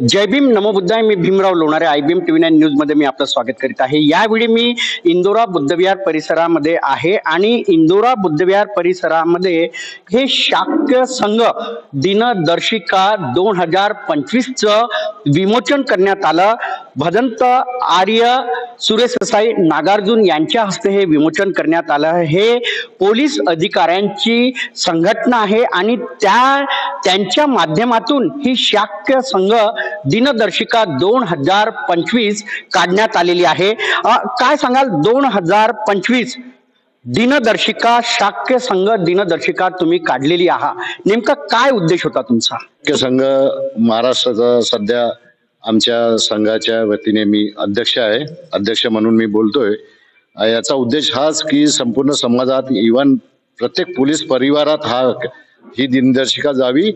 जय भीम नमो बुद्धाय. मी Bhimrao Lonare I B M TV nine न्यूजमध्ये मी आपलं स्वागत करीत आहे. यावेळी मी इंदोरा बुद्धविहार परिसरामध्ये आहे आणि इंदोरा बुद्धविहार परिसरामध्ये हे शाक्य संघ दिनदर्शिका दोन हजार पंचवीसचं विमोचन करण्यात आलं. भदंत आर्य सुरेश साई नागार्जुन यांच्या हस्ते हे विमोचन करण्यात आलं हे पोलीस अधिकाऱ्यांची संघटना आहे आणि त्या त्यांच्या माध्यमातून ही शाक्य संघ दिनदर्शिका दोन हजार पंचवीस काढण्यात आलेली आहे. काय सांगाल? दोन हजार पंचवीस दिनदर्शिका शाक्य संघ दिनदर्शिका तुम्ही काढलेली आहात नेमका काय उद्देश होता तुमचा? शाक्य संघ महाराष्ट्राचा सध्या आमच्या संघाच्या वतीने मी अध्यक्ष आहे. अध्यक्ष म्हणून मी बोलतोय. याचा उद्देश हाच की संपूर्ण समाजात इव्हन प्रत्येक पोलीस परिवारात हा ही दिनदर्शिका जावी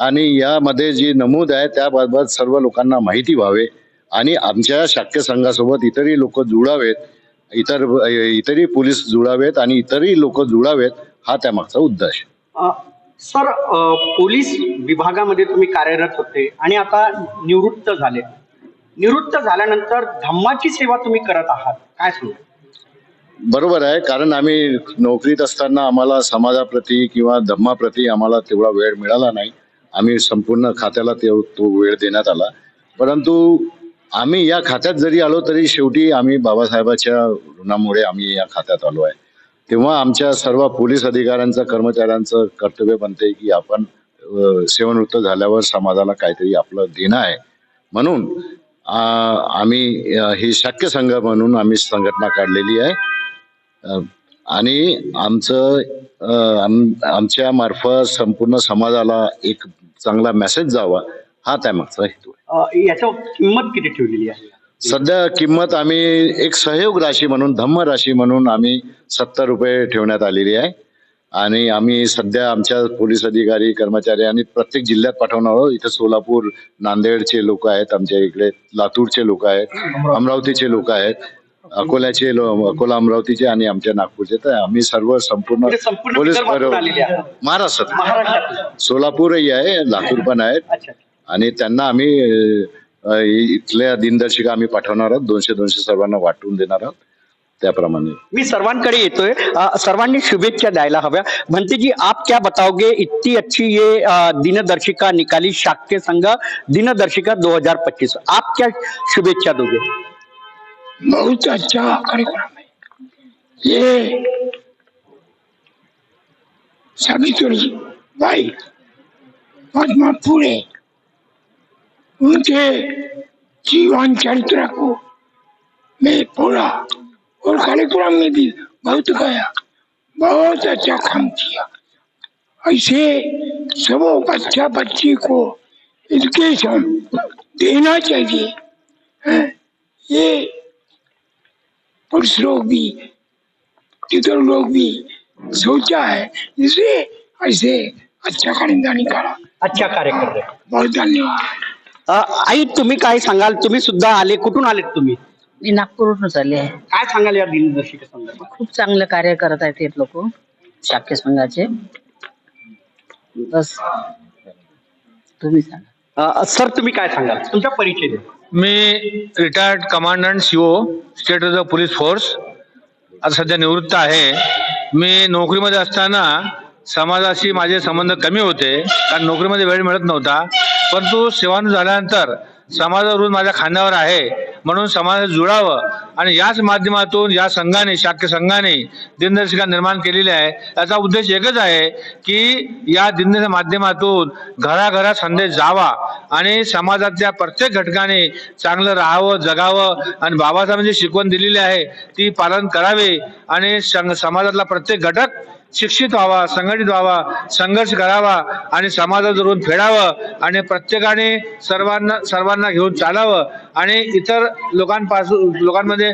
आणि यामध्ये जी नमूद आहे त्याबाबत सर्व लोकांना माहिती व्हावे आणि आमच्या शाक्य संघासोबत इतरही लोक जुळावेत इतर इतरही पोलीस जुळावेत आणि इतरही लोक जुळावेत हा त्यामागचा उद्देश सर पोलीस विभागामध्ये तुम्ही कार्यरत होते आणि आता निवृत्त झाले. निवृत्त झाल्यानंतर धम्माची सेवा तुम्ही करत आहात. काय सांगू? बरोबर आहे कारण आम्ही नोकरीत असताना आम्हाला समाजाप्रती किंवा धम्माप्रती आम्हाला तेवढा वेळ मिळाला नाही. आम्ही संपूर्ण खात्याला ते तो वेळ देण्यात आला. परंतु आम्ही या खात्यात जरी आलो तरी शेवटी आम्ही बाबासाहेबाच्या ऋणामुळे आम्ही या खात्यात आलो आहे. तेव्हा आमच्या सर्व पोलीस अधिकाऱ्यांचं कर्मचाऱ्यांचं कर्तव्य बनते की आपण सेवानिवृत्त झाल्यावर समाजाला काहीतरी आपलं देणं आहे. म्हणून आम्ही ही शक्य संघ म्हणून आम्ही संघटना काढलेली आहे. आणि आमचं आम- आमच्या मार्फत संपूर्ण समाजाला एक चांगला मेसेज जावा. हा हेतू आहे. अ, याच्यावर किंमत किती ठेवलेली आहे? सध्या किंमत आम्ही एक सहयोग राशी म्हणून धम्म राशी म्हणून आम्ही सत्तर रुपये ठेवण्यात आलेली आहे. आणि आम्ही सध्या आमच्या पोलीस अधिकारी कर्मचारी आणि प्रत्येक जिल्ह्यात पाठवणार आहोत. इथं सोलापूर नांदेडचे लोक आहेत आमच्या इकडे लातूरचे लोक आहेत अमरावतीचे लोक आहेत अकोल्याचे लो- अकोला अमरावतीचे आणि आमच्या नागपूरचे. तर आम्ही सर्व संपूर्ण म्हणजे संपूर्ण पोलीस विदर्भातून बरोबर आलेली आहे. महाराष्ट्रात महाराष्ट्रात सोलापूरही आहे लातूर पण आहेत. अच्छा. आणि त्यांना आम्ही इथल्या दिनदर्शिका आम्ही पाठवणार आहोत. दोनशे दोनशे सर्वांना वाटून देणार आहोत. त्याप्रमाणे. मी सर्वांकडे येतोय. सर्वांनी शुभेच्छा द्यायला हव्या. म्हणते जी आप क्या बताओगे? इतनी अच्छी ये दिनदर्शिका निकाली शाक्य संघ दिनदर्शिका 2025 आप क्या शुभेच्छा दोगे? बहुत अच्छा कार्यक्रम है। ये बाई पद्मा फुले उनके जीवन चरित्र को मैं पूरा और कार्यक्रम में भी बहुत गया बहुत अच्छा काम किया। ऐसे सब बच्चा बच्ची को एजुकेशन देना चाहिए हैं? ये पुरुष लोग भी इतर लोग भी सोचा है इसे ऐसे अच्छा कारिंदा निकाला अच्छा कार्य कर रहे बहुत धन्यवाद। आई तुम्ही काय सांगाल? तुम्ही सुद्धा आले. कुठून आलेत तुम्ही? मी नागपूरवरूनच आले आहे. काय सांगाल या दिनदर्शिका संदर्भात खूप चांगलं कार्य करत आहेत हे लोक शाक्य संघाचे. बस. तुम्ही सांगा. अ, सर तुम्ही काय सांगाल? तुमचा परिचय द्या. मी retired commandant CO state reserve police force आता सध्या निवृत्त आहे. मी नोकरीमध्ये असताना समाजाशी माझे संबंध कमी होते. कारण नोकरीमध्ये वेळ मिळत नव्हता. परंतु सेवान झाल्यानंतर समाजावरून माझ्या खांद्यावर आहे. म्हणून समाजात जुळावं. आणि याच माध्यमातून या संघाने शाक्य संघाने दिनदर्शिका निर्माण केलेली आहे. याचा उद्देश एकच आहे की या दिनदर्शिका माध्यमातून घराघरात संदेश जावा आणि समाजातल्या प्रत्येक घटकाने चांगलं राहावं जगावं. आणि बाबासाहेबांची शिकवण दिलेली आहे ती पालन करावे. आणि समाजातला प्रत्येक घटक शिक्षित व्हावा संघटित व्हावा संघर्ष करावा आणि समाजात धरून फेडावं आणि प्रत्येकाने सर्वांना सर्वांना घेऊन चालावं आणि इतर लोकांपासून लोकांमध्ये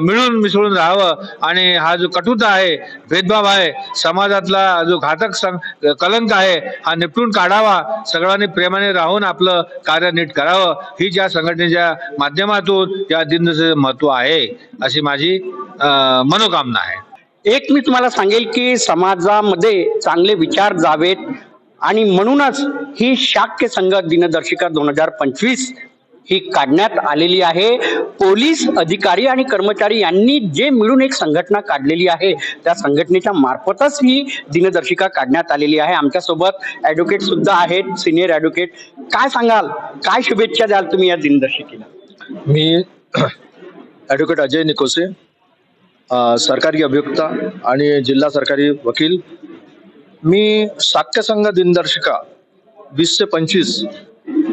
मिळून मिसळून राहावं. आणि हा जो कटुता आहे भेदभाव आहे समाजातला जो घातक सं- कलंक आहे हा निपटून काढावा. सगळ्यांनी प्रेमाने राहून आपलं कार्य नीट करावं. ही ज्या संघटनेच्या माध्यमातून या दिनचं महत्त्व आहे अशी माझी मनोकामना आहे. एक मी तुम्हाला सांगेल की समाजामध्ये चांगले विचार जावेत आणि म्हणूनच ही शाक्य संघ दिनदर्शिका दोन हजार पंचवीस ही काढण्यात आलेली आहे. पोलीस अधिकारी आणि कर्मचारी यांनी जे मिळून एक संघटना काढलेली आहे त्या संघटनेच्या मार्फतच ही दिनदर्शिका काढण्यात आलेली आहे. आमच्यासोबत ॲडव्होकेट सुद्धा आहेत सिनियर ॲडव्होकेट काय सांगाल? काय शुभेच्छा द्याल तुम्ही या दिनदर्शिकेला? मी ॲडव्होकेट अजय निकोसे. सरकारी अभियुक्ता आणि जिल्हा सरकारी वकील. मी साक्यसंघ दिनदर्शिका वीस ते पंचवीस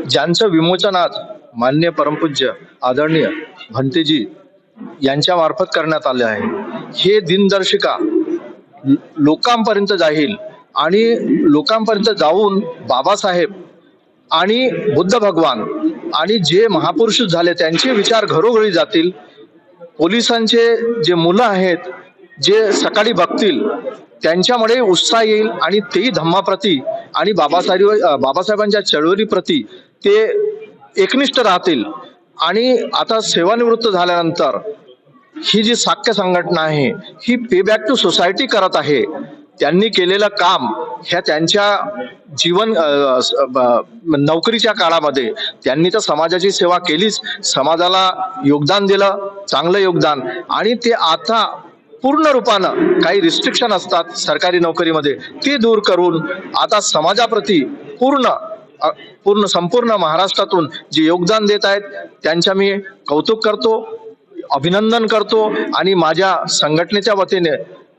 ज्यांचं विमोचन आज मान्य परमपूज्य आदरणीय भंतेजी यांच्या मार्फत करण्यात आले आहे. हे दिनदर्शिका लोकांपर्यंत जाईल आणि लोकांपर्यंत जाऊन बाबासाहेब आणि बुद्ध भगवान आणि जे महापुरुष झाले त्यांचे विचार घरोघरी जातील पोलिसांचे जे मुलं आहेत जे सकाळी बघतील त्यांच्यामुळे उत्साह येईल आणि तेही धम्माप्रती आणि बाबासाहेब बाबासाहेबांच्या चळवळीप्रती ते एकनिष्ठ राहतील. आणि आता सेवानिवृत्त झाल्यानंतर ही जी साक्य संघटना आहे ही पे बॅक टू सोसायटी करत आहे. त्यांनी केलेलं काम ह्या त्यांच्या जीवन नोकरीच्या काळामध्ये त्यांनी तर समाजाची सेवा केलीच. समाजाला योगदान दिलं चांगलं योगदान. आणि ते आता पूर्ण रूपानं काही रिस्ट्रिक्शन असतात सरकारी नोकरीमध्ये ते दूर करून आता समाजाप्रती पूर्ण पूर्ण संपूर्ण महाराष्ट्रातून जे योगदान देत आहेत त्यांच्या मी कौतुक करतो अभिनंदन करतो. आणि माझ्या संघटनेच्या वतीने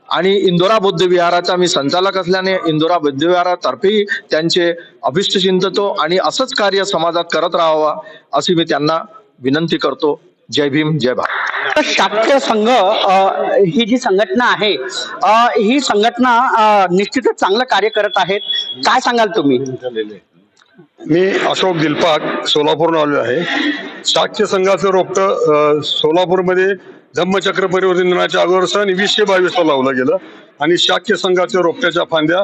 आणि इंदोरा बौद्ध विहाराचा मी संचालक असल्याने इंदोरा बौद्ध विहारातर्फे त्यांचे अभिष्ट चिंततो आणि असंच कार्य समाजात करत राहावा अशी मी त्यांना विनंती करतो. जय भीम जय भारत. शाक्य संघ ही जी संघटना आहे ही संघटना निश्चितच चांगलं कार्य करत आहेत. काय सांगाल तुम्ही? मी अशोक दिलपाक सोलापूरनं आलेलो आहे. शाक्य संघाचं रोपटं सोलापूरमध्ये धम्मचक्र परिवर्तन दिनाच्या अगोदर सन वीसशे बावीसला लावलं गेलं आणि शाक्य संघाच्या रोपट्याच्या फांद्या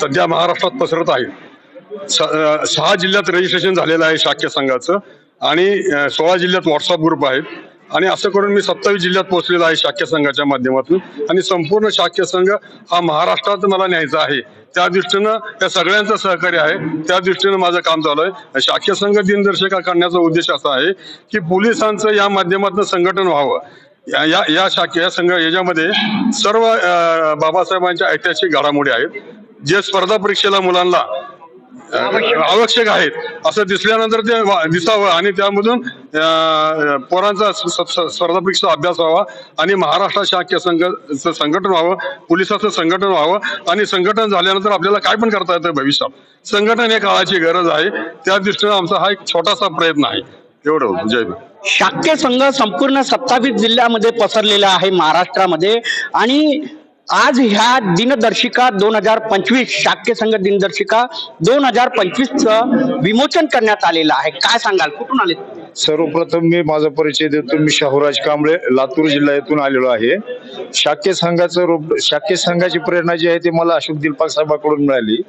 सध्या महाराष्ट्रात पसरत आहेत स- सहा जिल्ह्यात रजिस्ट्रेशन झालेलं आहे शाक्य संघाचं आणि सोळा जिल्ह्यात व्हॉट्सअप ग्रुप आहेत आणि असं करून मी सत्तावीस जिल्ह्यात पोहोचलेला आहे शाक्य संघाच्या माध्यमातून आणि संपूर्ण शाक्य संघ हा महाराष्ट्रात मला न्यायचा आहे. त्या दृष्टीनं त्या सगळ्यांचं सहकार्य आहे. त्या दृष्टीनं माझं काम चालू आहे. शाखीय संघ दिनदर्शिका करण्याचा उद्देश असा आहे की पोलिसांचं या माध्यमातून संघटन व्हावं. या या- या शाखे या संघ याच्यामध्ये सर्व बाबासाहेबांच्या ऐतिहासिक घडामोडी आहेत. जे स्पर्धा परीक्षेला मुलांना आवश्यक आहेत. असं दिसल्यानंतर ते दिसावं आणि त्यामधून पोरांचा स्पर्धा परीक्षा अभ्यास व्हावा आणि महाराष्ट्र शाक्य संघ संघटन व्हावं पोलिसाचं संघटन व्हावं आणि संघटन झाल्यानंतर आपल्याला काय पण करता येतं भविष्यात. संघटन हे काळाची गरज आहे. त्या दृष्टीनं आमचा हा एक छोटासा प्रयत्न आहे. एवढं जय शाक्य संघ संपूर्ण सत्तावीस जिल्ह्यामध्ये पसरलेला आहे महाराष्ट्रामध्ये आणि आज ह्या दिनदर्शिका दोन हजार पंचवीस शाक्य संघ दिनदर्शिका दोन हजार पंचवीसचं विमोचन करण्यात आलेलं आहे. काय सांगाल? कुठून आले? सर्वप्रथम मी माझा परिचय देतो. मी शाहूराज कांबळे लातूर जिल्हा येथून आलेलो आहे. शाक्य संघाचं रूप शाक्य संघाची प्रेरणा जी आहे ती मला अशोक दिलपाक साहेबाकडून मिळाली.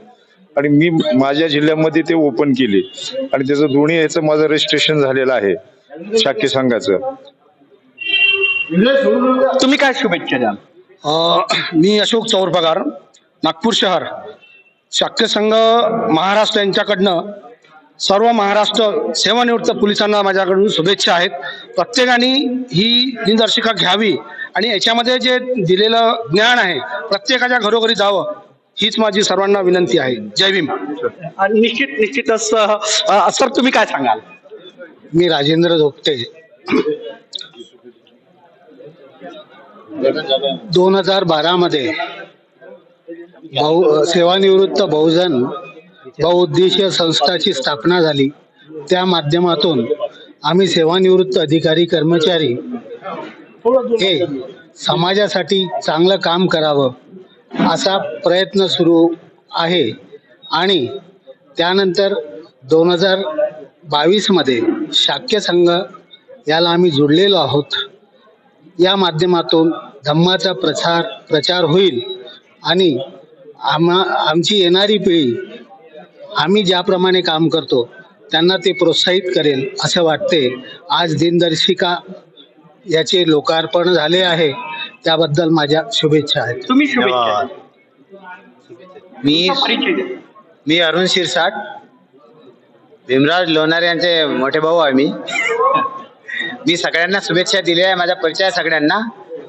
आणि मी माझ्या जिल्ह्यामध्ये ते ओपन केले. आणि त्याचं दोन्ही याचं माझं रजिस्ट्रेशन झालेलं आहे शाक्य संघाचं. तुम्ही काय शुभेच्छा द्याल? अ, मी अशोक चौरपगार नागपूर शहर. शाक्य संघ महाराष्ट्र यांच्याकडनं सर्व महाराष्ट्र सेवानिवृत्त पोलिसांना माझ्याकडून शुभेच्छा आहेत. प्रत्येकाने ही दिनदर्शिका घ्यावी आणि याच्यामध्ये जे दिलेलं ज्ञान आहे प्रत्येकाच्या घरोघरी जावं हीच माझी सर्वांना विनंती आहे. जय भीम. आणि निश्चित निश्चितच सर तुम्ही काय सांगाल? मी राजेंद्र धोपटे दोन हजार बारा मध्ये बहु सेवानिवृत्त बहुजन बहुउद्देशीय संस्थाची स्थापना झाली. त्या माध्यमातून आम्ही सेवानिवृत्त अधिकारी कर्मचारी हे समाजासाठी चांगलं काम करावं असा प्रयत्न सुरू आहे. आणि त्यानंतर दोन हजार बावीसमध्ये शाक्य संघ याला आम्ही जुडलेलो आहोत. या माध्यमातून धम्माचा प्रचार प्रचार होईल. आणि आम्हा आमची येणारी पिढी आम्ही ज्याप्रमाणे काम करतो त्यांना ते प्रोत्साहित करेल असं वाटते. आज दिनदर्शिका याचे लोकार्पण झाले आहे. त्याबद्दल माझ्या शुभेच्छा आहेत. तुम्ही शुभेच्छा. मी. मी अरुण शिरसाट. भीमराव लोणार यांचे मोठे भाऊ आहे मी. मी सगळ्यांना शुभेच्छा दिल्या आहे माझा परिचय आहे सगळ्यांना.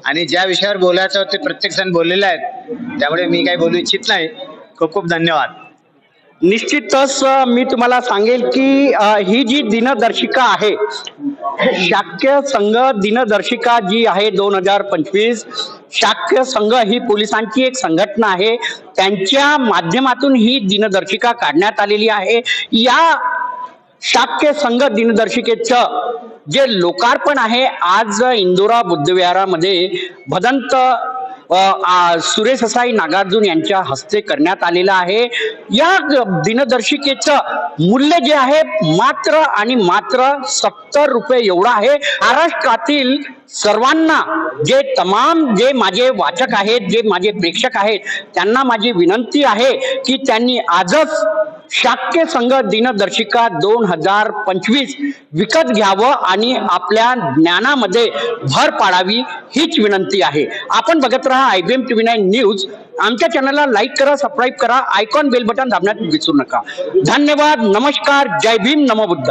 आणि ज्या विषयावर बोलायचं होते प्रत्येक जण बोललेले आहेत. त्यामुळे मी काही बोलू इच्छित नाही. खूप खूप धन्यवाद. निश्चितच मी तुम्हाला सांगेल की ही जी दिनदर्शिका आहे शाक्य संघ दिनदर्शिका जी आहे दोन हजार पंचवीस शाक्य संघ ही पोलिसांची एक संघटना आहे. त्यांच्या माध्यमातून ही दिनदर्शिका काढण्यात आलेली आहे. या शाक्य संघ दिनदर्शिकेचं जे लोकार्पण आहे आज इंदोरा बुद्धविहारामध्ये भदंत सुरेशसाई सुरेश असाई नागार्जुन यांच्या हस्ते करण्यात आलेलं आहे. या ग- दिनदर्शिकेचं मूल्य जे आहे मात्र आणि मात्र सत्तर रुपये एवढं आहे. महाराष्ट्रातील सर्वांना जे तमाम जे माझे वाचक आहेत जे माझे प्रेक्षक आहेत त्यांना माझी विनंती आहे की त्यांनी आजच शाक्य संघ दिनदर्शिका दोन हजार पंचवीस विकत घ्यावं आणि आपल्या ज्ञानामध्ये भर पाडावी हीच विनंती आहे. आपण बघत राहा I B M T V nine news. आमच्या चॅनलला लाईक करा सबस्क्राईब करा आयकॉन बेल बटन दाबण्यात विसरू नका. धन्यवाद नमस्कार जय भीम नमोबुद्ध